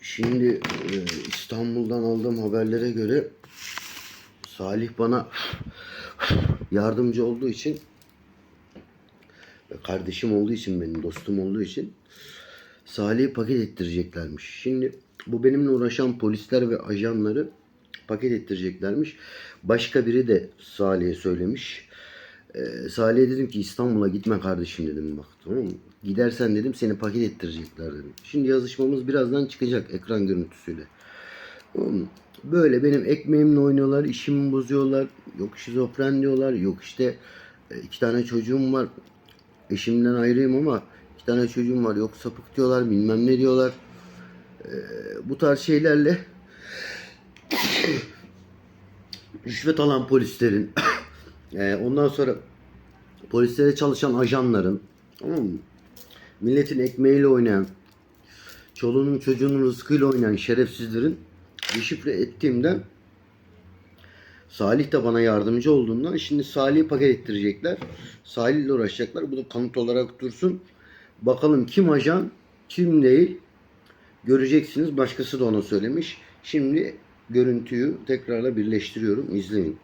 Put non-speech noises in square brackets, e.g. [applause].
Şimdi e, İstanbul'dan aldığım haberlere göre Salih bana yardımcı olduğu için kardeşim olduğu için benim dostum olduğu için Salih'i paket ettireceklermiş. Şimdi bu benimle uğraşan polisler ve ajanları paket ettireceklermiş. Başka biri de Salih'e söylemiş. Ee, Salih'e dedim ki İstanbul'a gitme kardeşim dedim bak tamam mı? Gidersen dedim seni paket ettirecekler dedim. Şimdi yazışmamız birazdan çıkacak ekran görüntüsüyle. Böyle benim ekmeğimle oynuyorlar, işimi bozuyorlar. Yok şizofren diyorlar, yok işte e, iki tane çocuğum var. Eşimden ayrıyım ama iki tane çocuğum var. Yok sapık diyorlar, bilmem ne diyorlar. Ee, bu tarz şeylerle [coughs] rüşvet alan polislerin e, ondan sonra polislere çalışan ajanların tamam mı? Milletin ekmeğiyle oynayan çoluğunun çocuğunun rızkıyla oynayan şerefsizlerin deşifre ettiğimden Salih de bana yardımcı olduğundan şimdi Salih'i paket ettirecekler. Salih ile uğraşacaklar. Bu da kanıt olarak dursun. Bakalım kim ajan, kim değil. Göreceksiniz. Başkası da ona söylemiş. Şimdi görüntüyü tekrarla birleştiriyorum. İzleyin.